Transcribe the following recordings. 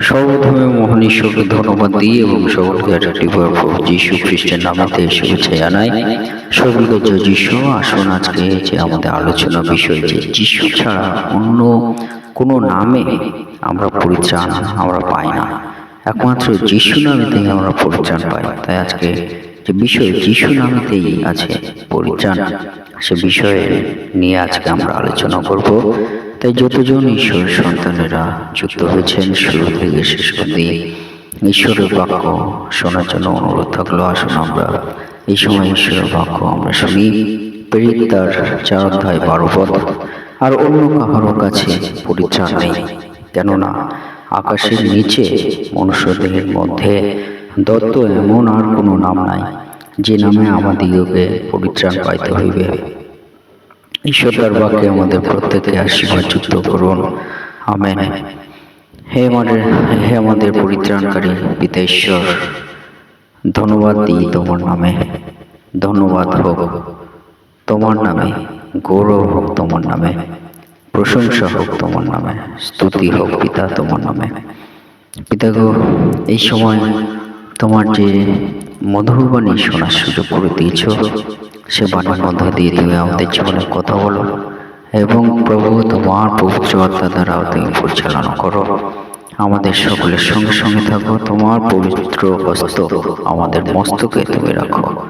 সর্বধর্মে মহান ঈশ্বরকে ধন্যবাদ দিই এবং সকলকে একটি প্রভু যীশু খ্রিস্টের নামেতে শুভেচ্ছা জানাই। সকলকে জয় যীশু, আসুন আজকে যে আমাদের আলোচনা বিষয় যে যীশু ছাড়া অন্য কোনো নামে আমরা পরিত্রাণ আমরা পাই না। একমাত্র যীশু নামেতেই আমরা পরিত্রাণ পাই। তাই আজকে যে বিষয় যীশু নামেতেই আছে পরিত্রাণ, সে বিষয়ে নিয়ে আজকে আমরা আলোচনা করব। তাই যতজন ঈশ্বরের সন্তানেরা যুক্ত হয়েছেন শুরু থেকে শেষ অবধি, ঈশ্বরের বাক্য শোনার জন্য অনুরোধ থাকল, আসুন আমরা এই সময় ঈশ্বরের বাক্য আমরা শুনি। প্রেরিত তার চার অধ্যায় বারো পদ আর অন্য কাহারও কাছে পরিত্রাণ নেই, কেননা আকাশের নিচে মনুষ্যদেহের মধ্যে দত্ত এমন আর কোনো নাম নাই, যে নামে আমাদিগকে পরিত্রাণ পাইতে হইবে। ঈশ্বর বাক্যে আমাদের প্রত্যেককে আশীর্বাদ যুক্ত করুন। আমেন। হে আমাদের হে আমাদের পরিত্রাণকারী পিতা ঈশ্বর, ধন্যবাদ দিই তোমার নামে। ধন্যবাদ হোক তোমার নামে, গৌরব হোক তোমার নামে, প্রশংসা হোক তোমার নামে, স্তুতি হোক পিতা তোমার নামে। পিতা গো এই সময় তোমার যে মধুর বাণী শোনার সুযোগ করে দিয়েছ সে বাণীর মধ্য দিয়ে তুমি আমাদের জীবনে কথা বলো এবং প্রভু তোমার পবিত্র দ্বারা তুমি পরিচালনা করো। আমাদের সকলের সঙ্গে সঙ্গে থাকো, তোমার পবিত্র হস্ত আমাদের মস্তকে তুমি রাখো।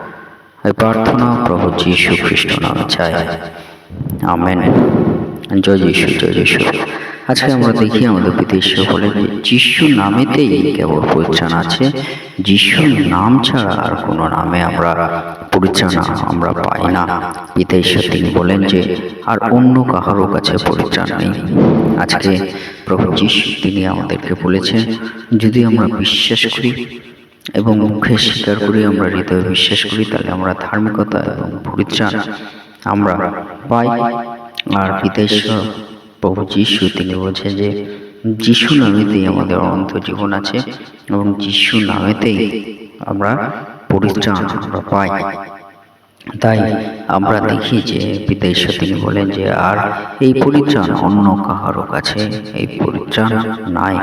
এই প্রার্থনা প্রভু যীশু খ্রিস্ট নাম চাই। আমেন। জয় যিশু জয় যিশু। আজকে আমরা দেখি আমাদের বিদেশে বলে যিশু নামেতেই কেবল পরিত্রাণ আছে। যিশুর নাম ছাড়া আর কোনো নামে আমরা পরিত্রাণ আমরা পাই না। ঈশ্বর তিনি বলেন যে, আর অন্য কাহারও কাছে পরিত্রাণ নেই। আজকে প্রভু যিশু তিনি আমাদেরকে বলেছেন, যদি আমরা বিশ্বাস করি এবং মুখে স্বীকার করি আমরা হৃদয়ে বিশ্বাস করি, তাহলে আমরা ধার্মিকতা এবং পরিত্রাণ আমরা পাই। আর পিতেশ্বর প্রভু যিশু তিনি বলছেন যে, যিশু নামেতেই আমাদের অনন্ত জীবন আছে এবং যিশু নামেতেই আমরা পরিত্রাণ আমরা পাই তাই আমরা দেখি যে পিতা ঈশ্বর তিনি বলেন যে, আর এই পরিত্রাণ অন্য কাহারও কাছে এই পরিত্রাণ নাই।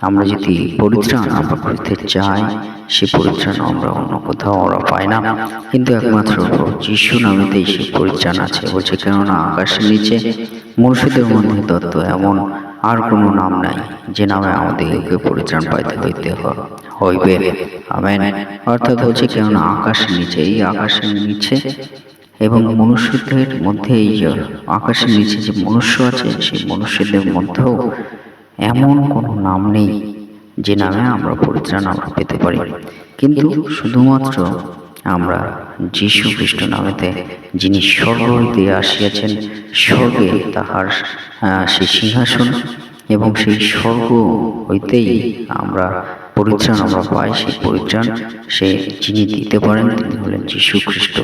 আমরা যদি পরিত্রাণ আমরা চাই, সে পরিত্রাণ আমরা অন্য কোথাও পাই না। কিন্তু একমাত্র যিশু নামেতেই সে পরিত্রাণ আছে। বলছে, কেননা আকাশের নিচে মনুষ্যদের মধ্যে দত্ত এমন আর কোনো নাম নাই, যে নামে আমাদেরকে পরিত্রাণ পাইতে হইতে হ- হইবে। আমেন। অর্থাৎ হচ্ছে কেননা আকাশের নিচে এই আকাশের নিচে এবং মনুষ্যদের মধ্যে এই আকাশের নিচে যে মনুষ্য আছে, সেই মনুষ্যদের মধ্যেও এমন কোনো নাম নেই যে নামে আমরা পরিত্রাণ আমরা পেতে পারি। কিন্তু শুধুমাত্র আমরা যীশু খ্রিস্ট নামেতে যিনি স্বর্গ হইতে আসিয়াছেন, স্বর্গে তাহার সেই সিংহাসন এবং সেই স্বর্গ হইতেই আমরা পরিত্রাণ আমরা পাই, সেই পরিত্রাণ সে যিনি দিতে পারেন তিনি হলেন যীশু খ্রিস্ট।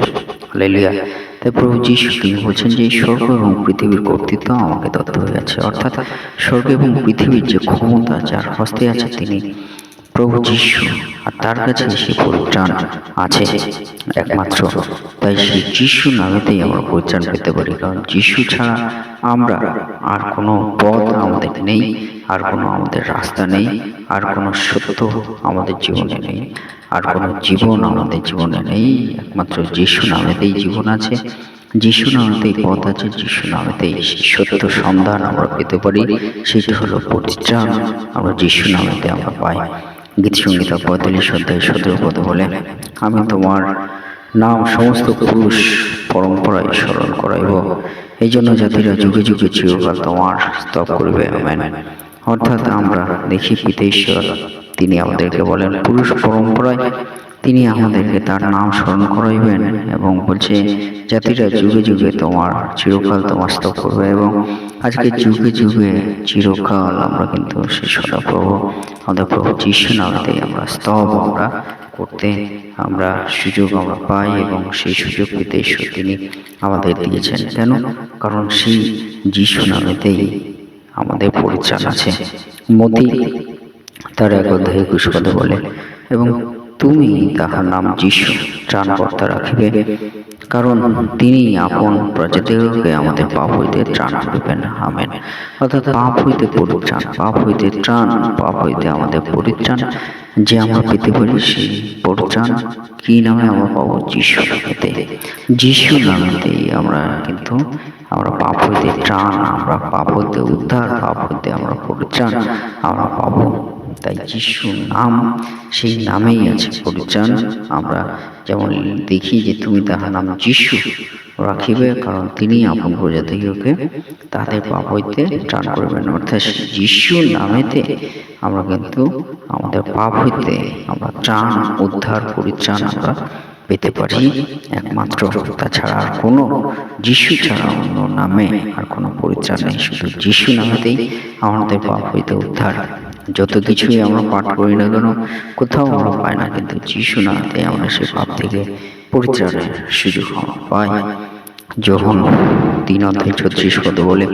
লেলিয়া তাই প্রভু যীশু, তিনি বলছেন যে স্বর্গ এবং পৃথিবীর কর্তৃত্ব আমাকে দত্ত হয়ে গেছে। অর্থাৎ স্বর্গ এবং পৃথিবীর যে ক্ষমতা, যার হস্তে আছে তিনি প্রভু যীশু। আর তার কাছে সেই পরিত্রাণ আছে, একমাত্র। তাই সেই যিশু নামেতেই আমরা পরিত্রাণ পেতে পারি, কারণ যিশু ছাড়া আমরা আর কোনো পথ আমাদের নেই, আর কোনো আমাদের রাস্তা নেই, আর কোনো সত্য আমাদের জীবনে নেই, আর কোনো জীবন আমাদের জীবনে নেই। একমাত্র যিশু নামেতেই জীবন আছে, যিশু নামেতেই পথ আছে, যিশু নামেতেই সত্য সন্ধান আমরা পেতে পারি, সেটি হলো পরিত্রাণ। আমরা যিশু নামেতে আমরা পাই। গীত সঙ্গীতা পঁয়তাল্লিশ অধ্যায় সতেরো পদ বলে, আমি তোমার নাম সমস্ত পুরুষ পরম্পরায় স্মরণ করাইব। এই জন্য জাতিরা যুগে যুগে চিরকাল তোমার স্তব করবে। আমেন। অর্থাৎ আমরা দেখি পিতেশ্বর তিনি আমাদেরকে বলেন, পুরুষ পরম্পরায় তিনি আমাদেরকে তার নাম স্মরণ করাইবেন এবং বলছে, জাতিরা যুগে যুগে তোমার চিরকাল তোমার স্তব করবে এবং আজকে যুগে যুগে চিরকাল আমরা কিন্তু সেই সদাপ্রভু, আমাদের প্রভু যিশু নামতে আমরা স্তব আমরা করতে, আমরা সুযোগ আমরা পাই এবং সেই সুযোগ পেতে তিনি আমাদের দিয়েছেন। কেন? কারণ সেই যিশু নামেতেই আমাদের পরিত্রাণ আছে। মতি তার এক অধ্যায় একুশ পদে বলে, এবং তুমি তাহার নাম যিশু, ত্রাণকর্তা রাখিবে, কারণ তিনি আপন প্রজাতিকে আমাদের পাপ হইতে ত্রাণ করিবেন। আমেন। অর্থাৎ পাপ হইতে পরিত্রাণ, পাপ হইতে ত্রাণ, পাপ হইতে আমাদের পরিত্রাণ, যে আমরা পেতে পারি সেই পরিত্রাণ, কি নামে আমরা পাবো? যিশু নামেতে যিশু নামেতেই আমরা কিন্তু আমরা পাপ হইতে ত্রাণ, আমরা পাপ হইতে উদ্ধার, পাপ হইতে আমরা পরিত্রাণ, আমরা পাবো তাই যিশু নাম সেই নামেই আছে পরিত্রাণ। আমরা যেমন দেখি যে তুমি তাহার নাম যিশু রাখিবে কারণ তিনি আপন প্রজাতিকে তাদের পাপ হইতে ত্রাণ করবেন। অর্থাৎ যিশু নামেতে আমরা কিন্তু আমাদের পাপ হইতে আমরা ত্রাণ উদ্ধার পরিত্রাণ আমরা পেতে পারি। একমাত্র তাছাড়া আর কোনো যিশু ছাড়া অন্য নামে আর কোনো পরিত্রাণ নেই। শুধু যিশু নামেতেই আমাদের পাপ হইতে উদ্ধার। যত কিছুই আমরা পাঠ করি না কেন, কোথাও আমরা পাই না, কিন্তু যিশু না, তাই আমরা সে পাপ থেকে পরিত্রাণের সুযোগ পাই। যখন তিন অধ্যায় ছত্রিশ পদ বলে,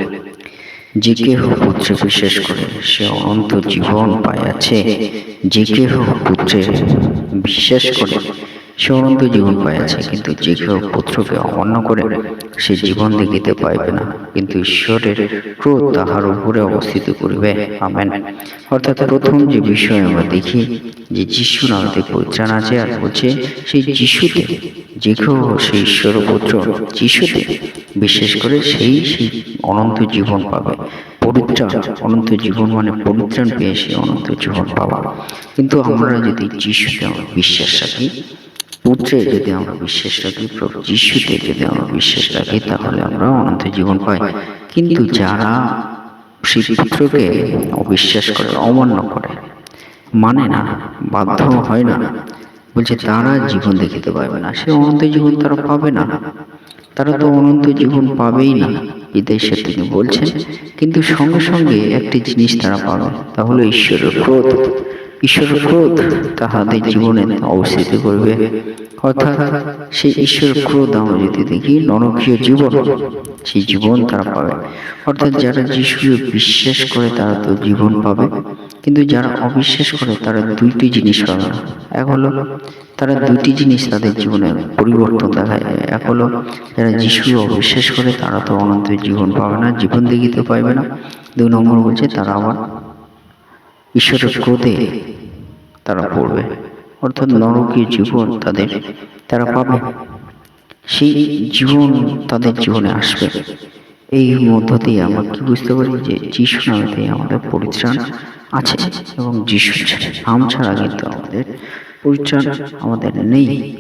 যে কেহ পুত্রে বিশ্বাস করে সে অনন্ত জীবন পাইয়াছে, যে কেহ পুত্রে বিশ্বাস করে সে অনন্ত জীবন পাইয়াছে, কিন্তু যে কেউ পুত্রকে অমান্য করে সে জীবন দেখিতে পাইবে না। কিন্তু ঈশ্বরের ক্রোধ তাহার উপরে অবস্থিত করিবে। আমেন। অর্থাৎ প্রথম যে বিষয় আমরা দেখি, যে যিশু নামতে পরিত্রাণ আছে আর বলছে সেই যিশুতে, যে কেউ সেই ঈশ্বর পুত্র যিশুতে বিশ্বাস করে সেই সেই অনন্ত জীবন পাবে। পরিত্রাণ অনন্ত জীবন মানে পরিত্রাণ পেয়ে সে অনন্ত জীবন পাওয়া কিন্তু আমরা যদি যিশুতে আমরা বিশ্বাস রাখি পুত্রে যদি আমরা বিশ্বাস রাখি, প্রভু যিশুতে যদি আমরা বিশ্বাস রাখি, তাহলে আমরা অনন্ত জীবন পাই। কিন্তু যারা সেই পুত্রকে অবিশ্বাস করে, অমান্য করে মানে না, বাধ্য হয় না, বলছে তারা জীবন দেখিতে পাবে না, সে অনন্ত জীবন তারা পাবে না। তারা তো অনন্ত জীবন পাবেই না, বিদেশে তিনি বলছেন। কিন্তু সঙ্গে সঙ্গে একটি জিনিস তারা পাবে, তা হলো ঈশ্বরের ক্রোধ। ঈশ্বরের ক্রোধ তাহাদের জীবনে অবস্থিত করবে। অর্থাৎ সেই ঈশ্বরের ক্রোধ আমরা যদি দেখি, নরকীয় জীবন, সেই জীবন তারা পাবে। অর্থাৎ যারা যিশুকে বিশ্বাস করে, তারা তো জীবন পাবে। কিন্তু যারা অবিশ্বাস করে, তারা দুইটি জিনিস পাবে না। এক হলো, তারা দুইটি জিনিস তাদের জীবনে পরিবর্তন দেখা যায় এক হলো, যারা যিশুকে অবিশ্বাস করে, তারা তো অনন্ত জীবন পাবে না, জীবন দেখিতে পাইবে না। দুই নম্বর বলছে তারা আবার ঈশ্বরের ক্রোধে তারা পড়বে। অর্থাৎ নরকীয় জীবন তাদের তারা পাবে। সেই জীবন তাদের জীবনে আসবে। এই মধ্য দিয়ে আমরা কি বুঝতে পারি যে যিশু নামেতে আমাদের পরিত্রাণ আছে এবং যিশু নাম ছাড়া কিন্তু আমাদের পরিত্রাণ আমাদের নেই।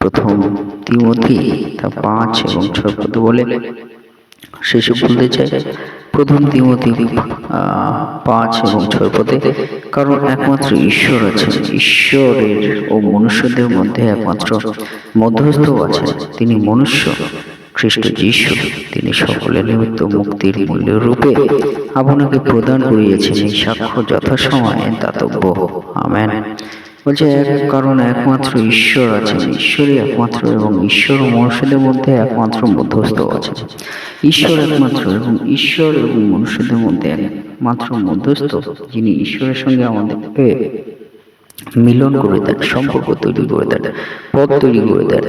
প্রথম তিমথি তা পাঁচ এবং ছয় পদ বলে সেসব বলতে চাই প্রথম পাঁচ এবং ছয় পদে। কারণ একমাত্র ঈশ্বর আছেন। ঈশ্বরের ও মনুষ্যদের মধ্যে একমাত্র মধ্যস্থ আছেন। তিনি মনুষ্য, খ্রিস্ট যিশু। তিনি সকলের নিমিত্ত মুক্তির মূল্য রূপে আপনাকে প্রদান করিয়েছেন। সাক্ষ্য যথাসময়ে দাতব্য। আমেন। বলছে এক কারণ একমাত্র ঈশ্বর আছেন ঈশ্বরই একমাত্র এবং ঈশ্বর ও মনুষ্যদের মধ্যে একমাত্র মধ্যস্থ আছে। ঈশ্বর একমাত্র এবং ঈশ্বর এবং মনুষ্যদের মধ্যে একমাত্র মধ্যস্থ, যিনি ঈশ্বরের সঙ্গে আমাদেরকে মিলন করে দেন, সম্পর্ক তৈরি করে দেন, পথ তৈরি করে দেন।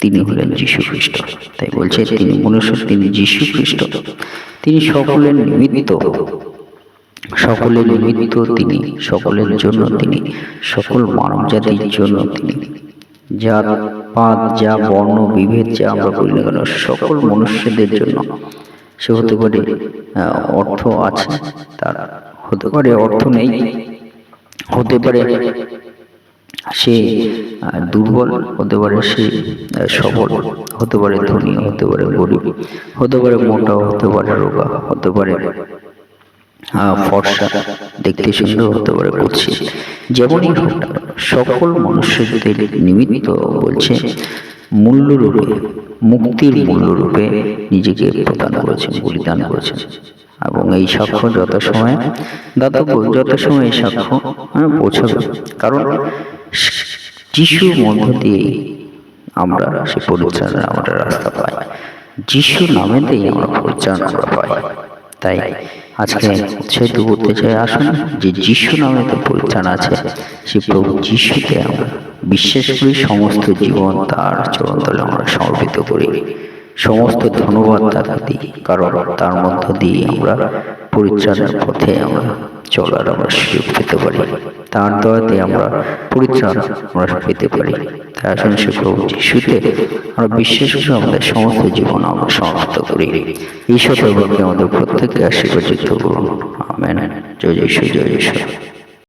তিনি হলেন যীশু খ্রিস্ট তাই বলছে, তিনি মনুষ্য, তিনি যীশু খ্রিস্ট তিনি সকলের নিমিত্ত। সকলের নিমিত্ত তিনি, সকলের জন্য তিনি, সকল মানব জাতির জন্য তিনি। যা পাত যা বর্ণ, বিভেদ যা আমরা না কেন, সকল মনুষ্যদের জন্য। সে হতে পারে অর্থ আছে, তার হতে পারে অর্থ নেই। হতে পারে সে দুর্বল, হতে পারে সে সবল, হতে পারে ধনী, হতে পারে গরিব, হতে পারে মোটা, হতে পারে রোগা, হতে পারে ফর্সা দেখতে সুন্দর হতে পারে করছি যেমনই সকল মনুষ্যদের নিমিত্ত বলছে মূল্যরূপে মুক্তির মূল্যরূপে নিজেকে প্রদান করেছেন বলিদান করেছেন। এবং এই সাক্ষ্য যত সময় দাতব্য যত সময় এই সাক্ষ্য পৌঁছাবে। কারণ যিশুর মধ্য দিয়ে আমরা সে পরিত্রাণের আমরা রাস্তা পাই। যিশু নামেতেই আমরা পরিত্রাণ আমরা পাই। তাই আজকে উৎসাহিত করতে চাই আসুন, যে যিশু নামে তো পরিত্রাণ আছে সে প্রভু যিশুকে আমরা বিশ্বাস করি সমস্ত জীবন তার চরণতলে আমরা সমর্পিত করি। সমস্ত ধন্যবাদ তাকে দিই কারণ তার মধ্য দিয়ে আমরা পরিত্রাণের পথে আমরা চলার আমরা সুযোগ পেতে পারি। তার দয়াতে আমরা পরিত্রাণ আমরা পেতে পারি। তাই আসুন সে প্রভু যিশুতে আমরা বিশ্বাস করে আমাদের সমস্ত জীবন আমরা সমাপ্ত করি। ঈশ্বর প্রভুকে আমাদের প্রত্যেককে আশীর্বাদ করুন। আমেন। জয় যিশু জয় যিশু।